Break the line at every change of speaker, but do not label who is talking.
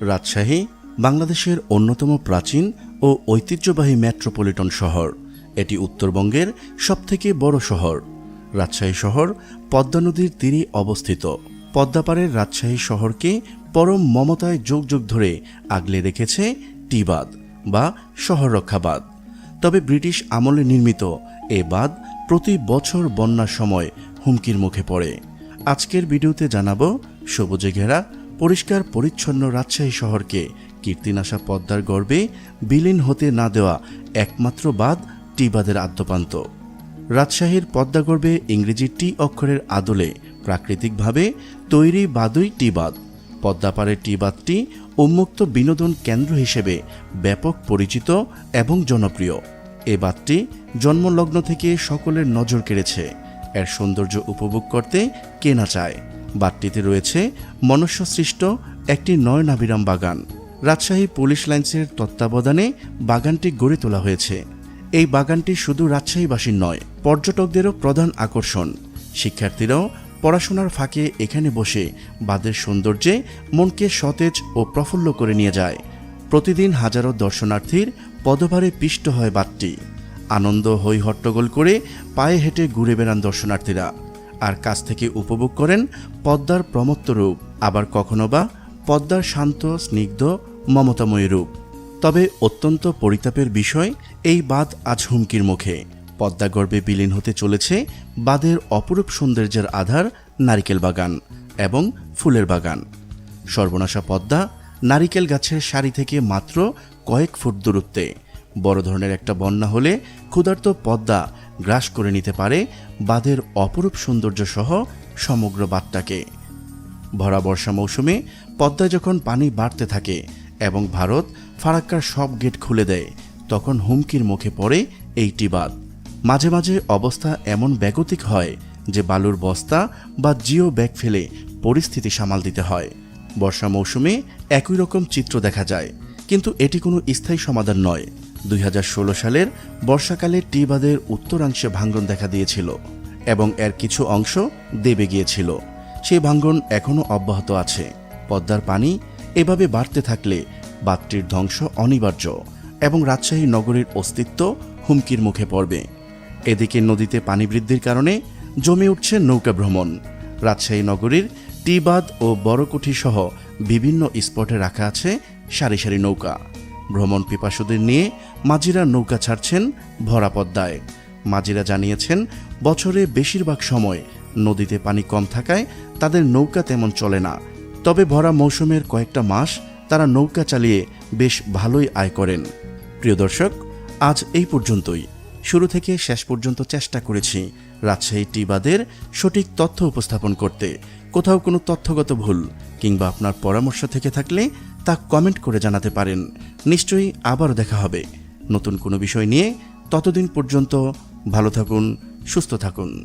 রাজশাহী, বাংলাদেশের অন্যতম প্রাচীন ও ঐতিহ্যবাহী মেট্রোপলিটন শহর। এটি উত্তরবঙ্গের সবথেকে বড় শহর। রাজশাহী শহর পদ্মা নদীর তীরে অবস্থিত। পদ্মাপাড়ের রাজশাহী শহরকে পরম মমতায় যুগ যুগ ধরে আগলে রেখেছে টিবাদ বা শহর রক্ষাবাদ তবে ব্রিটিশ আমলে নির্মিত এ বাঁধ প্রতি বছর বন্যার সময় হুমকির মুখে পড়ে। আজকের ভিডিওতে জানাব সবুজে ঘেরা পরিষ্কার, পরিচ্ছন্ন রাজশাহী শহরকে কীর্তিনাশা পদ্মার গর্বে বিলীন হতে না দেওয়া একমাত্র বাঁধ টিবাদের আদ্যপান্ত। রাজশাহীর পদ্মাগর্ভে ইংরেজি টি অক্ষরের আদলে প্রাকৃতিকভাবে তৈরি বাদুই টি বাঁধ পদ্মাপাড়ের টি বাঁধটি উন্মুক্ত বিনোদন কেন্দ্র হিসেবে ব্যাপক পরিচিত এবং জনপ্রিয়। এ বাঁধটি জন্মলগ্ন থেকে সকলের নজর কেড়েছে। এর সৌন্দর্য উপভোগ করতে কে না চায়। বাঁধটিতে রয়েছে মনুষ্যসৃষ্ট একটি নয়নাবিরাম বাগান। রাজশাহী পুলিশ লাইন্সের তত্ত্বাবধানে বাগানটি গড়ে তোলা হয়েছে। এই বাগানটি শুধু রাজশাহীবাসীর নয়, পর্যটকদেরও প্রধান আকর্ষণ। শিক্ষার্থীরাও পড়াশোনার ফাঁকে এখানে বসে বাঁধের সৌন্দর্যে মনকে সতেজ ও প্রফুল্ল করে নিয়ে যায়। প্রতিদিন হাজারো দর্শনার্থীর পদভারে পিষ্ট হয় বাঁধটি। আনন্দ হৈ হট্টগোল করে পায়ে হেঁটে ঘুরে বেড়ান দর্শনার্থীরা। আর কাছ থেকে উপভোগ করেন পদ্মার প্রমত্ত রূপ, আবার কখনো বা পদ্মার শান্ত, স্নিগ্ধ, মমতাময়ী রূপ। তবে অত্যন্ত পরিতাপের বিষয়, এই বাঁধ আজ হুমকির মুখে। পদ্মা পদ্মাগর্ভে বিলীন হতে চলেছে বাঁধের অপরূপ সৌন্দর্যের আধার নারিকেল বাগান এবং ফুলের বাগান। সর্বনাশা পদ্মা নারিকেল গাছের সারি থেকে মাত্র কয়েক ফুট দূরত্বে। বড় ধরনের একটা বন্যা হলে ক্ষুধার্ত পদ্মা গ্রাস করে নিতে পারে বাঁধের অপরূপ সৌন্দর্য সহ সমগ্র বাঁধটাকে। ভরা বর্ষা মৌসুমে পদ্মায় যখন পানি বাড়তে থাকে এবং ভারত ফারাক্কার সব গেট খুলে দেয়, তখন হুমকির মুখে পড়ে এইটি বাঁধ। মাঝে মাঝে অবস্থা এমন ব্যাগতিক হয় যে বালুর বস্তা বা জিও ব্যাগ ফেলে পরিস্থিতি সামাল দিতে হয়। বর্ষা মৌসুমে একই রকম চিত্র দেখা যায়, কিন্তু এটি কোনো স্থায়ী সমাধান নয়। দুই হাজার ষোলো সালের বর্ষাকালে টি বাঁধের উত্তরাংশে ভাঙ্গন দেখা দিয়েছিল এবং এর কিছু অংশ দেবে গিয়েছিল। সেই ভাঙ্গন এখনও অব্যাহত আছে। পদ্মার পানি এভাবে বাড়তে থাকলে বাঁধটির ধ্বংস অনিবার্য এবং রাজশাহী নগরীর অস্তিত্ব হুমকির মুখে পড়বে। এদিকে নদীতে পানি বৃদ্ধির কারণে জমে উঠছে নৌকা ভ্রমণ। রাজশাহী নগরীর টিবাদ ও বড়কুঠি সহ বিভিন্ন স্পটে রাখা আছে সারি সারি নৌকা। ভ্রমণ পিপাসুদের নিয়ে মাঝিরা নৌকা ছাড়ছেন ভরা পদ্মায়। মাঝিরা জানিয়েছেন, বছরে বেশিরভাগ সময় নদীতে পানি কম থাকায় তাদের নৌকা তেমন চলে না। তবে ভরা মৌসুমের কয়েকটা মাস তারা নৌকা চালিয়ে বেশ ভালোই আয় করেন। প্রিয় দর্শক, আজ এই পর্যন্তই। শুরু থেকে শেষ পর্যন্ত চেষ্টা করেছি রাজশাহী টিবাদের সঠিক তথ্য উপস্থাপন করতে। কোথাও কোনো তথ্যগত ভুল কিংবা আপনার পরামর্শ থেকে থাকলে তা কমেন্ট করে জানাতে পারেন। নিশ্চয়ই আবার দেখা হবে। নতুন কোনো বিষয় নিয়ে ততদিন পর্যন্ত ভালো থাকুন, সুস্থ থাকুন।